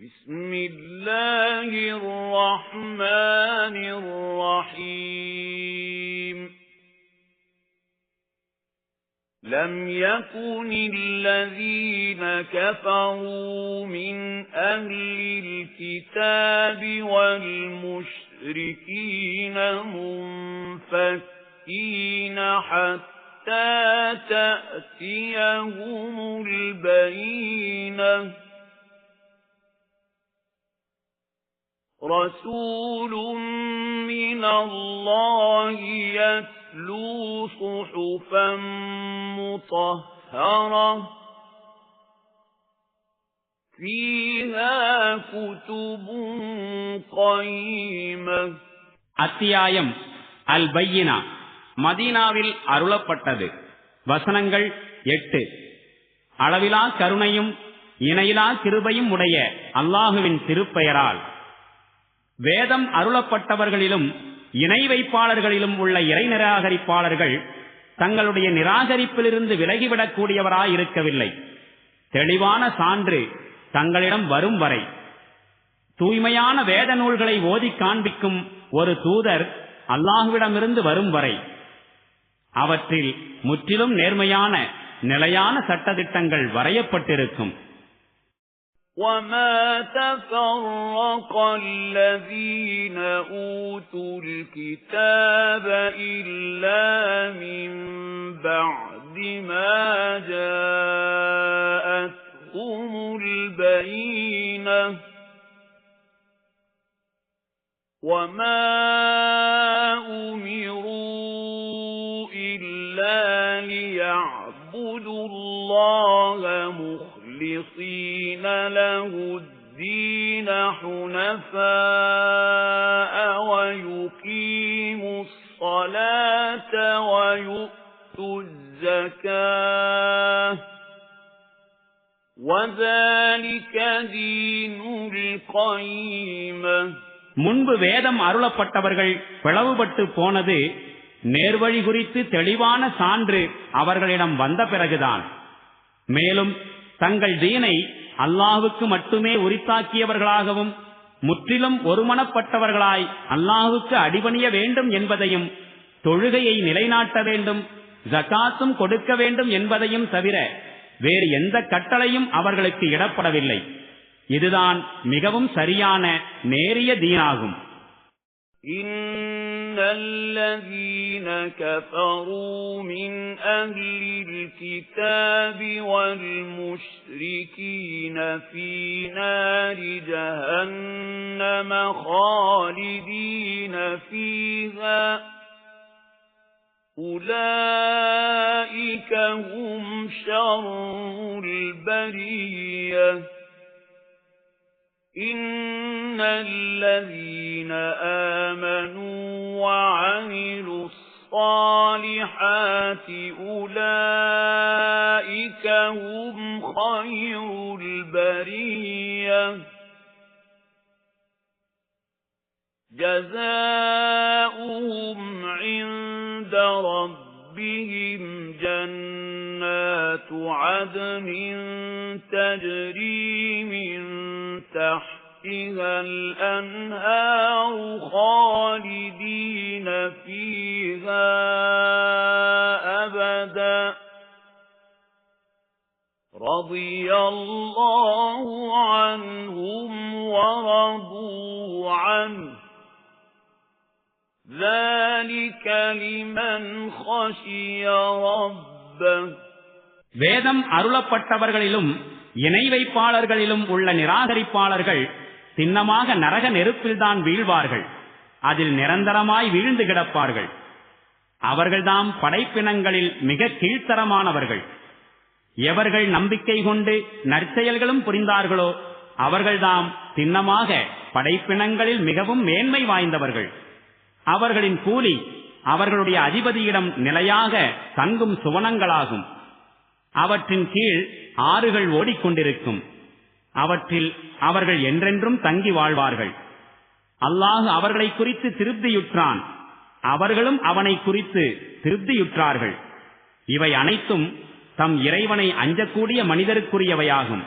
بسم الله الرحمن الرحيم. لم يكن الذين كفروا من أهل الكتاب والمشركين منفكين حتى تأتيهم البينة. رسول من الله يتلو صحفا مطهرة فيها كتب قيمة அத்தியாயம் அல் பையினா மதீனாவில் அருளப்பட்டது வசனங்கள் எட்டு அளவிலா கருணையும் இணையிலா கிருபையும் உடைய அல்லாஹுவின் திருப்பெயரால் வேதம் அருளப்பட்டவர்களிலும் இணை வைப்பாளர்களிலும் உள்ள இறை நிராகரிப்பாளர்கள் தங்களுடைய நிராகரிப்பிலிருந்து விலகிவிடக்கூடியவராயிருக்கவில்லை. தெளிவான சான்று தங்களிடம் வரும் வரை. தூய்மையான வேத நூல்களை ஓதி காண்பிக்கும் ஒரு தூதர் அல்லாஹுவிடமிருந்து வரும் வரை. அவற்றில் முற்றிலும் நேர்மையான நிலையான சட்டதிட்டங்கள் வரையப்பட்டிருக்கும். وما تفرق الذين أوتوا الكتاب إلا من بعد ما جاءتهم البينة وما أمروا إلا ليعبدوا الله مخلصين له الدين حنفاء ويقيموا الصلاة ويؤتوا الزكاة وذلك دين القيمة முன்பு வேதம் அருளப்பட்டவர்கள் பிளவுபட்டு போனது நேர்வழி குறித்து தெளிவான சான்று அவர்களிடம் வந்த பிறகுதான் மேலும் தங்கள் தீனை அல்லாஹுக்கு மட்டுமே உரித்தாக்கியவர்களாகவும் முற்றிலும் ஒருமனப்பட்டவர்களாய் அல்லாஹுக்கு அடிபணிய வேண்டும் என்பதையும் தொழுகையை நிலைநாட்ட வேண்டும் ஜகாத்தும் கொடுக்க வேண்டும் என்பதையும் தவிர வேறு எந்த கட்டளையும் அவர்களுக்கு இடப்படவில்லை. இதுதான் மிகவும் சரியான நேரிய தீனாகும். إن الذين كفروا من أهل الكتاب والمشركين في نار جهنم خالدين فيها. أولئك هم شر البرية. إن الذين آمنوا وعملوا الصالحات أولئك هم خير البرية. جزاؤهم عند ربهم جنات عدن تجري من تحتها الأنهار خالدين فيها أبدا رضي الله عنهم ورضوا عنه ذلك لمن خشي ربه வேதம் அருளப்பட்டவர்களிலும் இணை வைப்பாளர்களிலும் உள்ள நிராகரிப்பாளர்கள் சின்னமாக நரக நெருப்பில்தான் வீழ்வார்கள். அதில் நிரந்தரமாய் வீழ்ந்து கிடப்பார்கள். அவர்கள்தாம் படைப்பினங்களில் மிக கீழ்த்தரமானவர்கள். எவர்கள் நம்பிக்கை கொண்டு நற்செயல்களும் புரிந்தார்களோ அவர்கள்தாம் சின்னமாக படைப்பினங்களில் மிகவும் மேன்மை வாய்ந்தவர்கள். அவர்களின் கூலி அவர்களுடைய அதிபதியிடம் நிலையாக தங்கும் சுவனங்களாகும். அவற்றின் கீழ் ஆறுகள் ஓடிக்கொண்டிருக்கும். அவற்றில் அவர்கள் என்றென்றும் தங்கி வாழ்வார்கள். அல்லாஹு அவர்களை குறித்து திருப்தியுற்றான். அவர்களும் அவனை குறித்து திருப்தியுற்றார்கள். இவை அனைத்தும் தம் இறைவனை அஞ்சக்கூடிய மனிதருக்குரியவையாகும்.